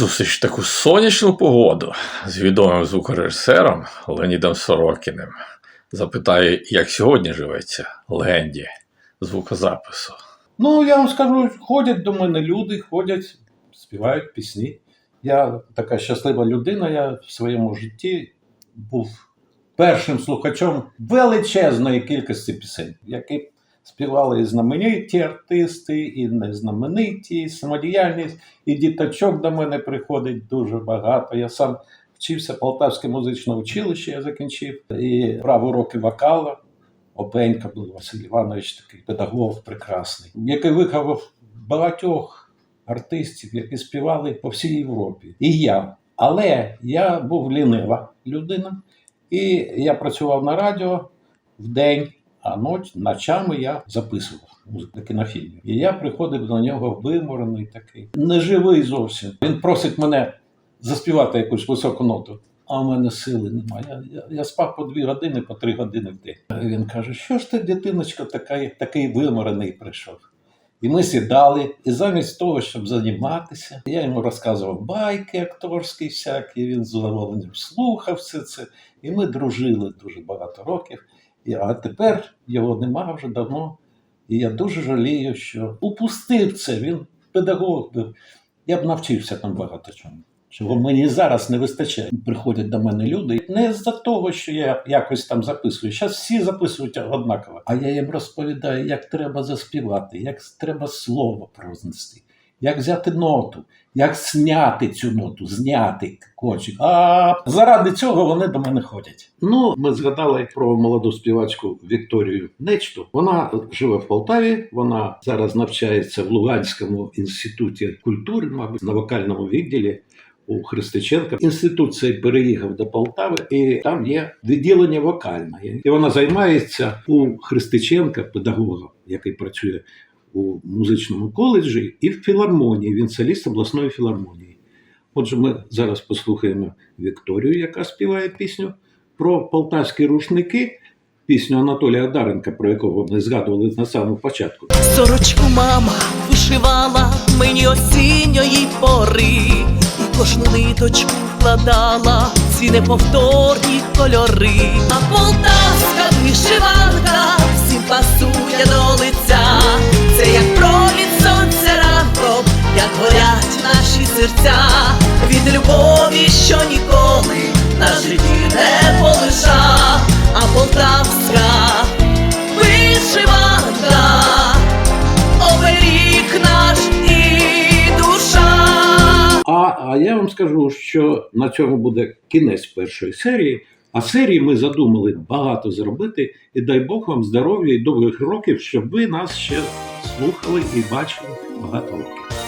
Зустріч таку сонячну погоду з відомим звукорежисером Леонідом Сорокіним. Запитаю, як сьогодні живеться легенді звукозапису. Ну, я вам скажу, ходять до мене люди, ходять, співають пісні. Я така щаслива людина, я в своєму житті був першим слухачом величезної кількості пісень, які співали і знамениті артисти, і незнамениті, і самодіяльні, і діточок до мене приходить дуже багато. Я сам вчився Полтавське музичне училище, я закінчив, і брав уроки вокалу. Опенька був Василь Іванович, такий педагог прекрасний, який виховав багатьох артистів, які співали по всій Європі. І я. Але я був лінива людина, і я працював на радіо в день, а ноч, ночами я записував музику на кінофільмі. І я приходив до нього виморений такий, неживий зовсім. Він просить мене заспівати якусь високу ноту. А в мене сили немає. Я, я, я спав по дві години, по три години в день. Він каже: що ж ти, дитиночка, така, такий виморений прийшов? І ми сідали, і замість того, щоб займатися, я йому розказував байки акторські всякі, він з задоволенням слухав все це. І ми дружили дуже багато років. А тепер його немає вже давно. І я дуже жалію, що упустив це. Він педагог був. Я б навчився там багато чому. Чого мені зараз не вистачає. Приходять до мене люди не з-за того, що я якось там записую. Зараз всі записують однаково. А я їм розповідаю, як треба заспівати, як треба слово произнести, як взяти ноту, як зняти цю ноту, зняти кочик. А заради цього вони до мене ходять. Ну, ми згадали про молоду співачку Вікторію Нечту. Вона живе в Полтаві. Вона зараз навчається в Луганському інституті культури, мабуть, на вокальному відділі у Христиченка. Інститут цей переїхав до Полтави, і там є відділення вокальне. І вона займається у Христиченка, педагога, який працює у музичному коледжі, і в філармонії. Він соліст обласної філармонії. Отже, ми зараз послухаємо Вікторію, яка співає пісню про полтавські рушники. Пісню Анатолія Даренка, про якого ми згадували на самому початку. Сорочку мама вишивала мені осінньої пори, і кожну ниточку вкладала ці неповторні кольори. А серця від любові, що ніколи на житті не полиша, а полтавська вишиванка оберіг наш і душа. А, а я вам скажу, що на цьому буде кінець першої серії. А серії ми задумали багато зробити, і дай Бог вам здоров'я і довгих років, щоб ви нас ще слухали і бачили багато років.